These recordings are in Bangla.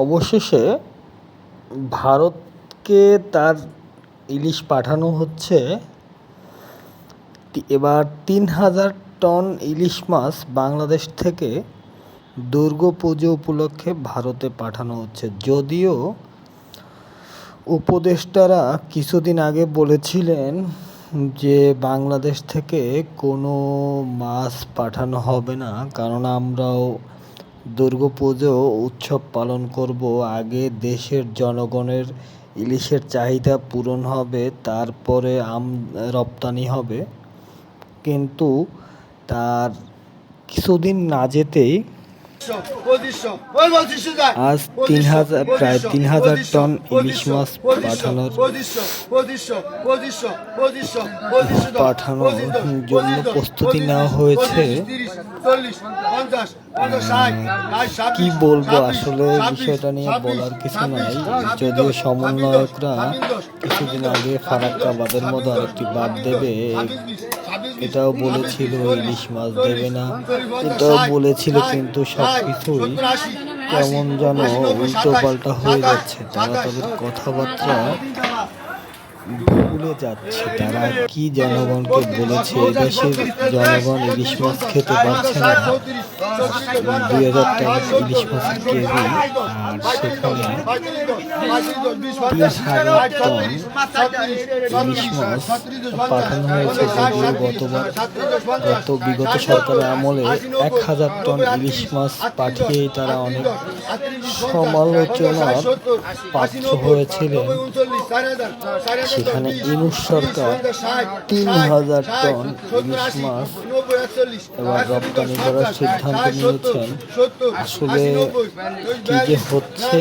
অবশেষে ভারতকে তার ইলিশ পাঠানো হচ্ছে। এবার তিন হাজার টন ইলিশ মাছ বাংলাদেশ থেকে দুর্গাপুজো উপলক্ষে ভারতে পাঠানো হচ্ছে। যদিও উপদেষ্টারা কিছুদিন আগে বলেছিলেন যে বাংলাদেশ থেকে কোনো মাছ পাঠানো হবে না, কারণ আমরাও দুর্গাপুজো উৎসব পালন করব। আগে দেশের জনগণের ইলিশের চাহিদা পূরণ হবে, তারপরে আম রপ্তানি হবে। কিন্তু তার কিছুদিন না যেতেই আজ তিন হাজার, প্রায় তিন হাজার টন ইলিশ মাছ পাঠানোর পাঠানোর জন্য প্রস্তুতি নেওয়া হয়েছে। কি বলব আসলে বিষয়টা নিয়ে বলার কিছু নাই। যদিও সমন্বয়করা কিছুদিন আগে ফারাক্কাবাদের মতো আরেকটি বাদ দেবে, এটাও বলেছিল ইলিশ মাছ দেবে না। এটাও বলেছিল কিন্তু সব কিছুই কেমন যেন উল্টো পাল্টা হয়ে যাচ্ছে। তারা তাদের কথাবার্তা ভুলে যাচ্ছে। তারা কি জনগণকে বলেছে, এদেশের জনগণ ইলিশ মাছ খেতে পারছে না। দুই হাজার টাকা ইলিশ মাছের কেজি, আর সেখানে তিন হাজার টন ইলিশ মাছ পাঠানো হয়েছে যদিও গতবার গত বিগত সরকারের আমলে এক হাজার টন ইলিশ মাছ পাঠিয়েই তারা অনেক সমালোচনার পাত্র হয়েছিলেন। সেখানে ইনুস সরকার তিন হাজার টন ইলিশ মাছ এবার রপ্তানি করার সিদ্ধান্ত নিয়েছেন। আসলে কি যে হচ্ছে,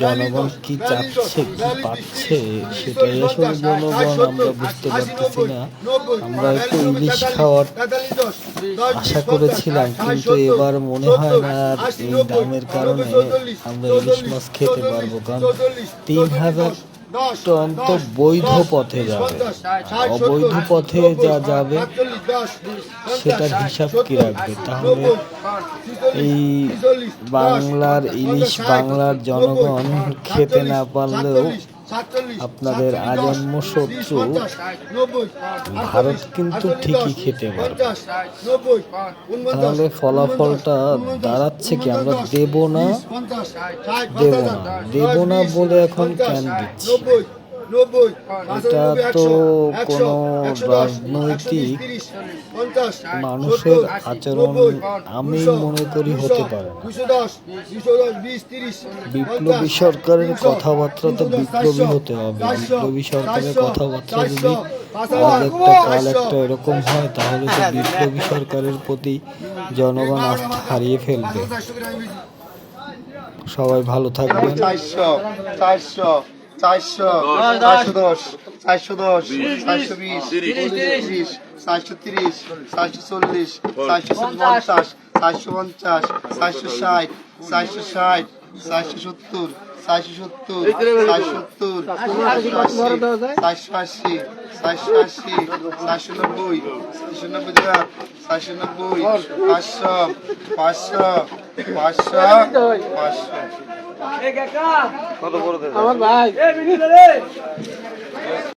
জনগণ কি চাচ্ছে, কি পাচ্ছে, সেটাই আসলে জনগণ আমরা বুঝতে পারতেছি না। আমরা একটু ইলিশ খাওয়ার আশা করেছিলাম, কিন্তু এবার মনে হয় না আর এই দামের কারণে আমরা ইলিশ মাছ খেতে পারব, কারণ তিন হাজার টন তো বৈধ পথে যাবে। অবৈধ পথে যা যাবে সেটার হিসাব কি রাখবে? তাহলে এই বাংলার ইলিশ বাংলার জনগণ খেতে না পারলেও আপনাদের আজন্ম শত্রু ভারত কিন্তু ঠিকই খেতে পারবে। তাহলে ফলাফলটা দাঁড়াচ্ছে কি? আমরা দেব না? দেব না। দেব না বলে এখন কেন দিচ্ছি। এটা তো কোনো রাজনৈতিক মানুষের আচরণ আমি মনে করি হতে পারে বিপ্লবী সরকারের কথাবার্তা তো বিপ্লবী হতে হবে। বিপ্লবী সরকারের কথাবার্তা যদি একটা কাল একটা এরকম হয় তাহলে তো বিপ্লবী সরকারের প্রতি জনগণ আস্থা হারিয়ে ফেলবে। সবাই ভালো থাকবেন। চারশো চারশো। চারশো চারশো দশ। চারশো দশ চারশো বিশ তিরিশ চারশো তিরিশ চারশো চল্লিশ চারশো পঞ্চাশ চারশো পঞ্চাশ চারশো ষাট চারশো ষাট চারশো সত্তর চারশো সত্তর চারশো সত্তর চারশো আশি চারশো আশি চারশো নব্বই চারশো নব্বই চারশো নব্বই পাঁচশো পাঁচশো পাঁচশো পাঁচশো। আমার ভাই।